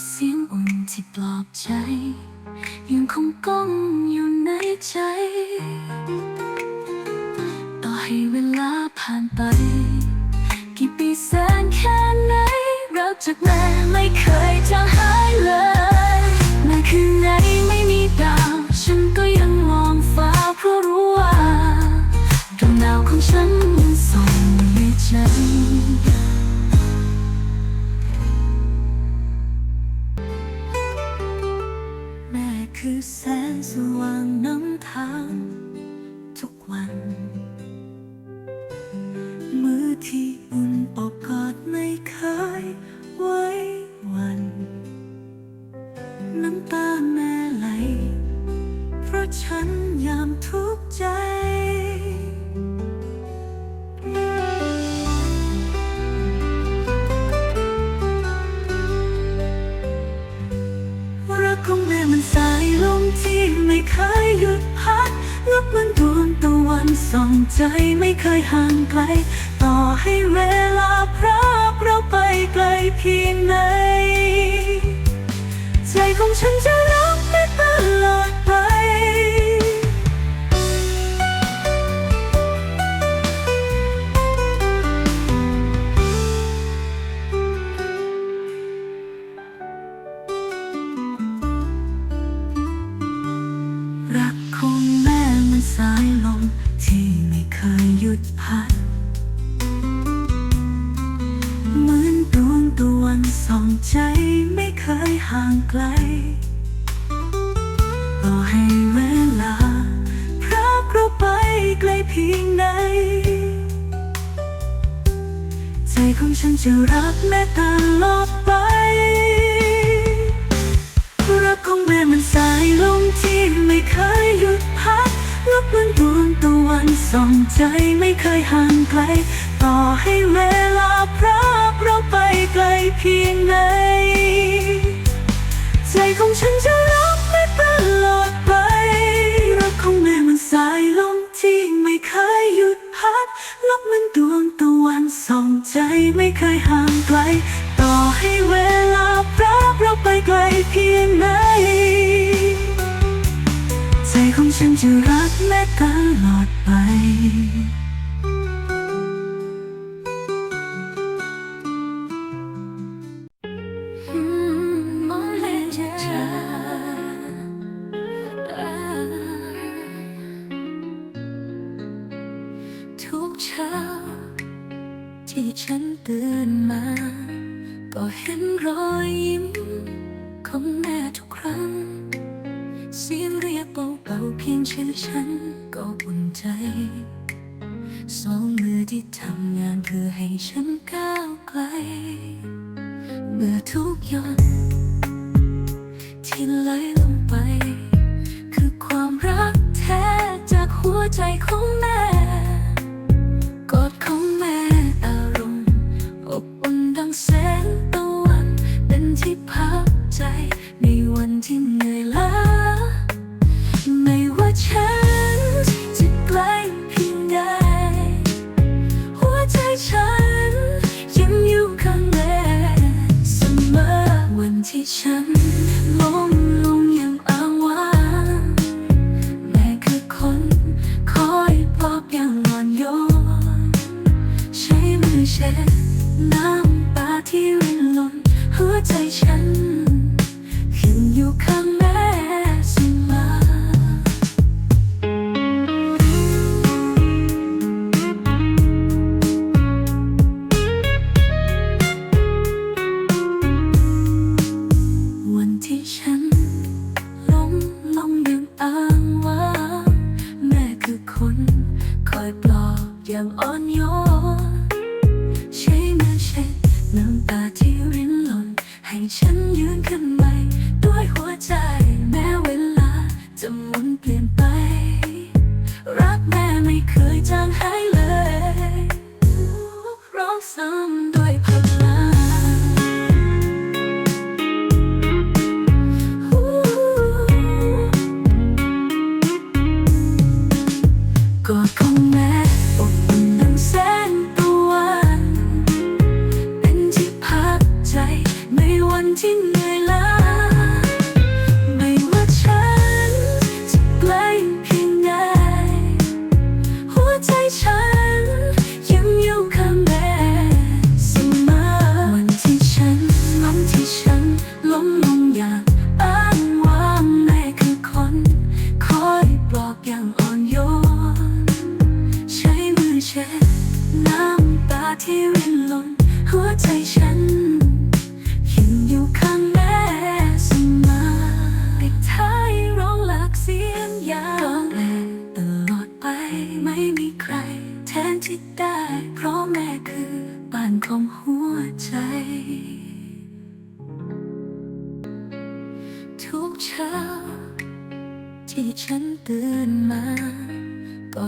เสียงอุ่นที่ปลอบใจ ยังคงก้องอยู่ในใจ ต่อให้เวลาผ่านไป กี่ปีแสนแค่ไหนรักจากแม่ไม่เคยจางหายเลย You. ส่งใจไม่เคยห่างไกล ต่อให้เวลาพรากเราไปไกลเพียงไหน ใจของฉันจะรักไม่ตลอดไปรักของแม่มันสายลมที่ไม่เคยหยุดพัดลบมันดวงตะวันส่องใจไม่เคยห่างไกล ต่อให้เวลาพรากเราไปไกลเพียงไหน ใจของฉันจะรักแม่ตลอดไปทุกเช้า ที่ฉันตื่นมา ก็เห็นรอยยิ้มของแม่ทุกครั้ง เพียงชื่อฉันก็อุ่นใจสองมือที่ทำงานเพื่อให้ฉันก้าวไกล เมื่อทุกหยด watching you.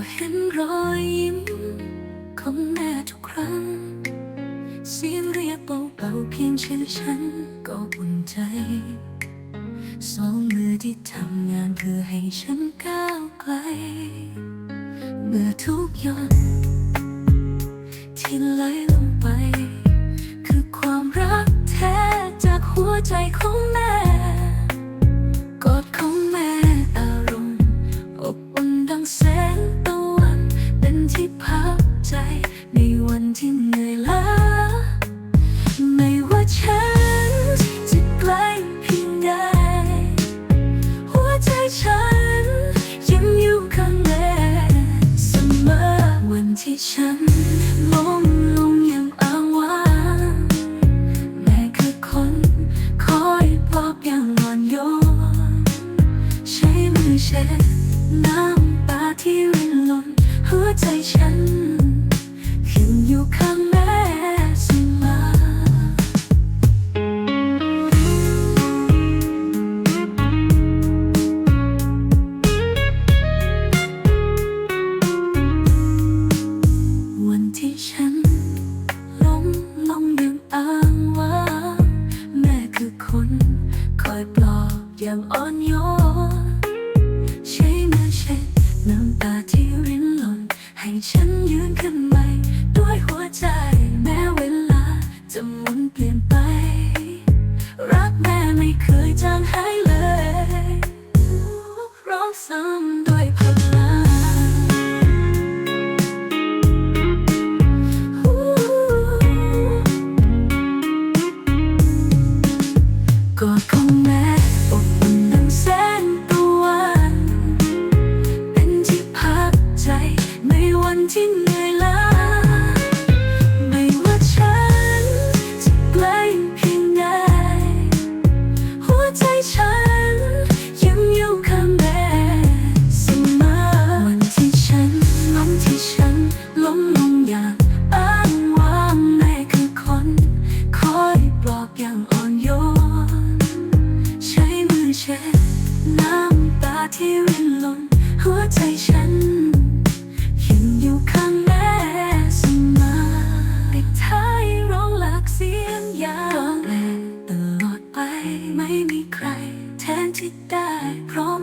him continue. ที่ได้เพราะ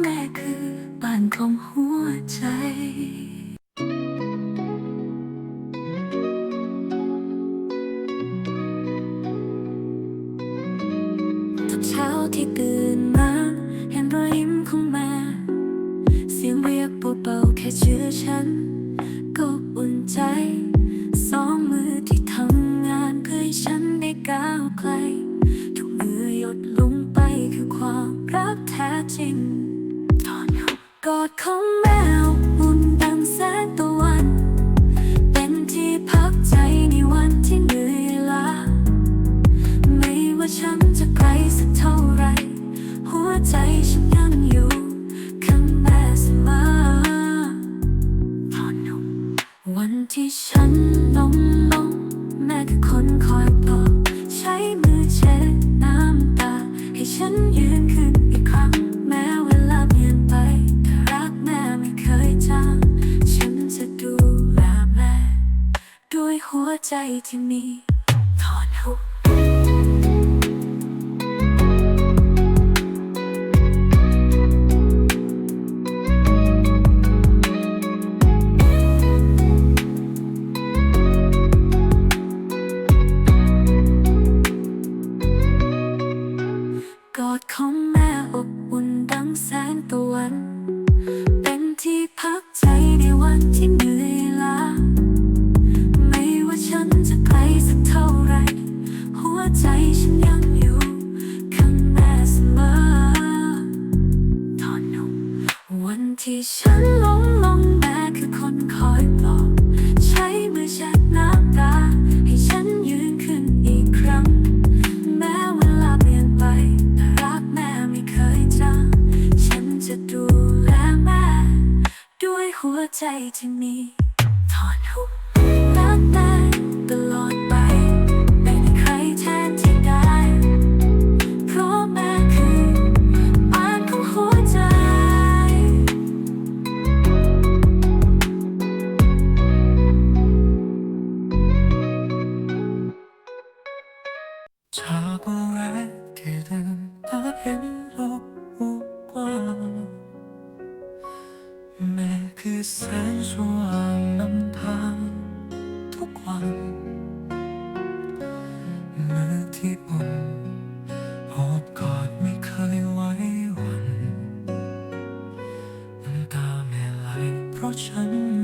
นี้ถอนหุบแล้วแต่ 若沉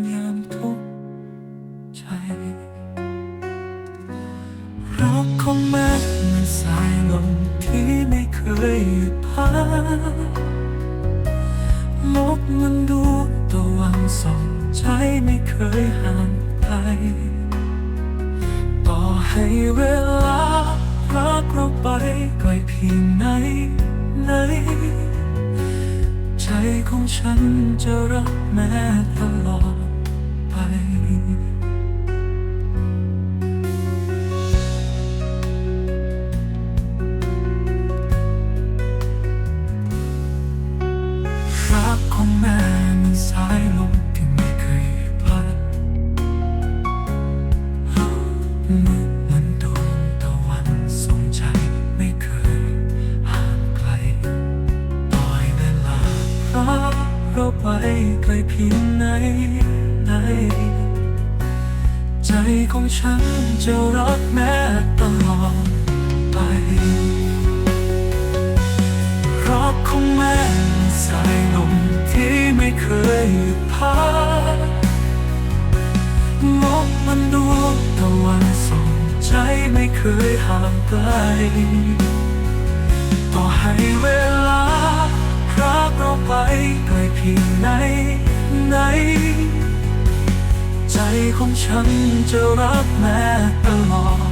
ของฉันจะรักแม้ตลอด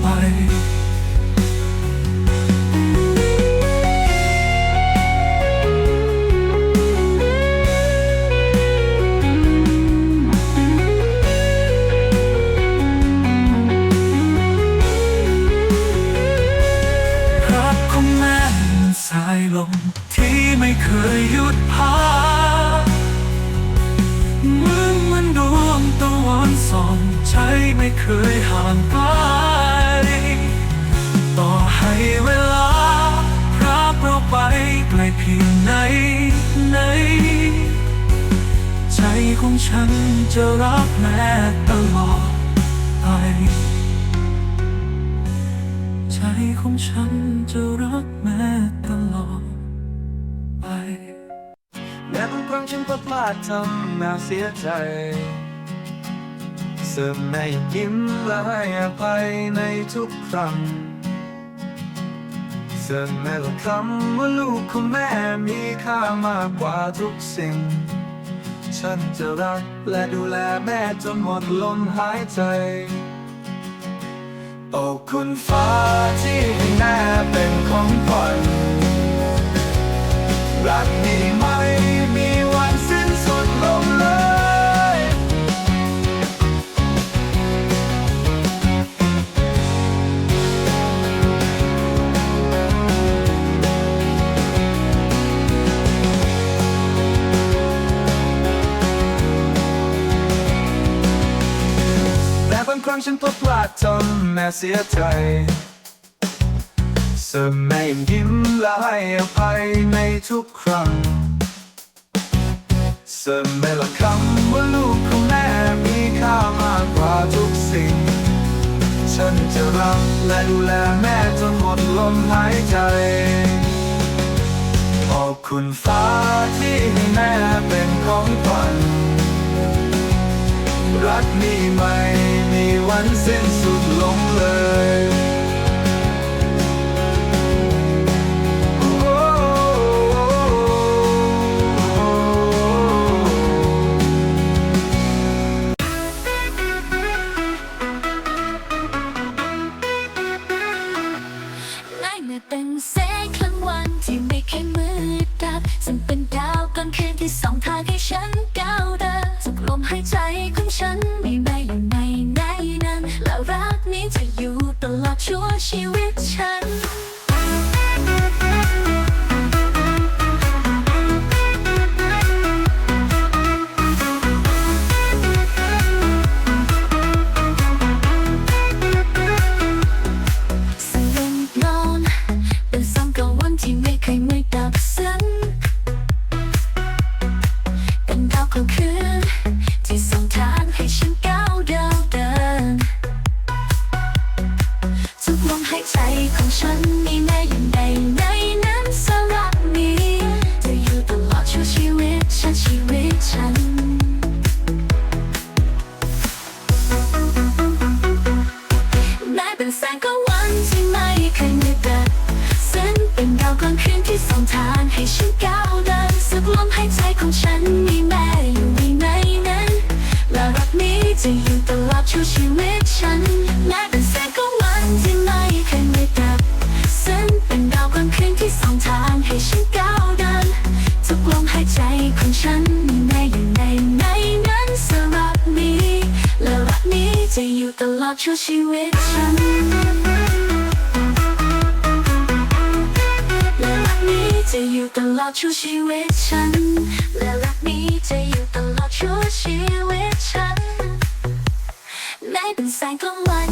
ไปรักของแม่สายลมที่ไม่เคยหยุดพัก ใช้ไม่เคยห่างไกลต่อให้เวลาพรากเราไปไกลเพียงไหนไหน ใจของฉันจะรักแม้ตลอดไป ใจของฉันจะรักแม่ตลอดไปแม้บางครั้งฉันพลาดทำแม่เสียใจ เสริมในยิ้มและให้อภัยในทุกครั้งเสริมแม้ละคำว่าลูกของแม่มีค่ามากกว่าทุกสิ่ง ฉันจะรักและดูแลแม่จนหมดลมหายใจโอ้คุณฟ้าที่ให้แม่เป็นของขวัญรักนี้ไม่มี ครั้งฉันพลาดพลาดทำแม่เสียใจเสมแม่ยังยิ้มและให้อภัยในทุกครั้งเสมแม่ละคำว่าลูกของแม่มีค่ามากกว่าทุกสิ่ง ฉันจะรักและดูแลแม่จนหมดลมหายใจขอบคุณฟ้าที่ให้แม่เป็นของขวัญรักนี้ไม่ มันสิ้นสุดลงเลยโอ้นายเมื่อเป็นแสงกลางวันที่ไม่เคยมืดดับซึ่งเป็นดาวกลางคืนที่สองทางให้ฉันก้าวเดินทุกลมหายใจของฉันมี ชั่วชีวิตฉัน จะอยู่ตลอดชั่วชีวิตฉัน และรักนี้จะอยู่ตลอดชั่วชีวิตฉันในเป็นแสงกลางวัน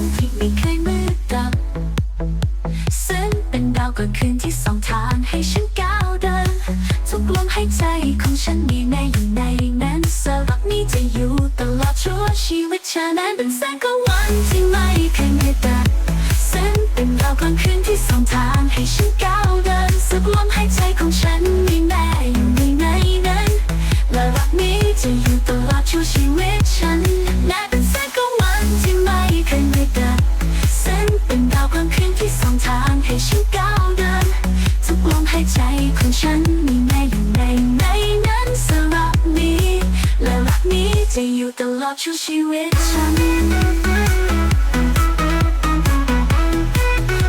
ให้ฉันก้าวเดิน ทุกลมหายใจของฉันมีแม่อยู่ในในนั้นสำหรับนี้ และรักนี้จะอยู่ตลอดชั่วชีวิตฉัน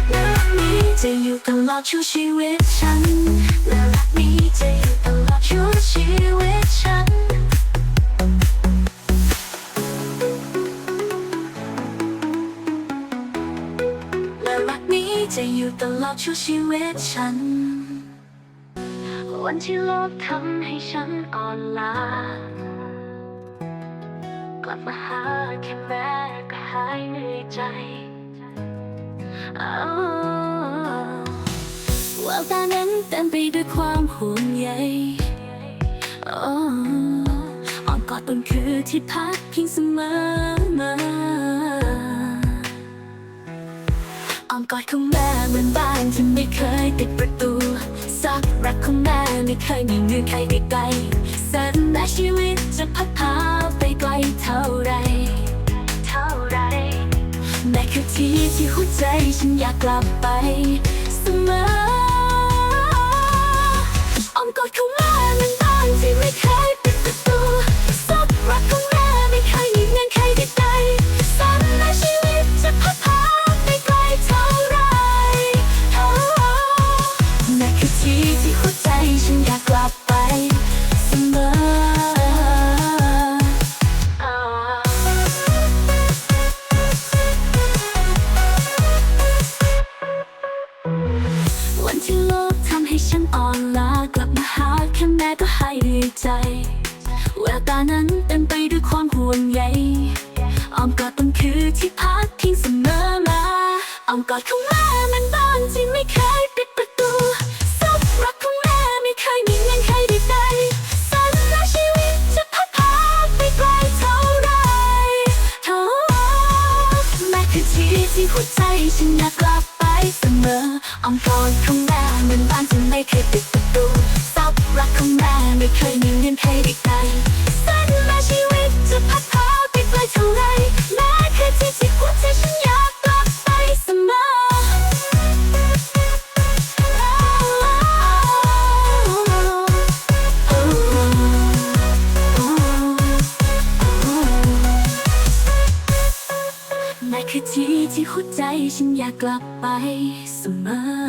และรักนี้จะอยู่ตลอดชั่วชีวิตฉันและรักนี้จะ ชั่วชีวิตฉัน วันที่โลกทำให้ฉันอ่อนล้ากลับมาหาแค่แม่ก็หายเหนื่อยใจอ้าวแววตานั้นเต็มไปด้วยความห่วงใยอ้อ่อนกอดบนคือที่พักพิงเสมอมา อมกอดของแม่เหมือนบ้านที่ไม่เคยติดประตูซักรักของแม่ไม่เคยมีเงื่อใครไกลๆแสนแต่ชีวิตจะพัดพาไปไกลเท่าไรเท่าไรแม่คือที่ที่หัวใจฉันอยากกลับไปเสมอ กลับไปเสมอ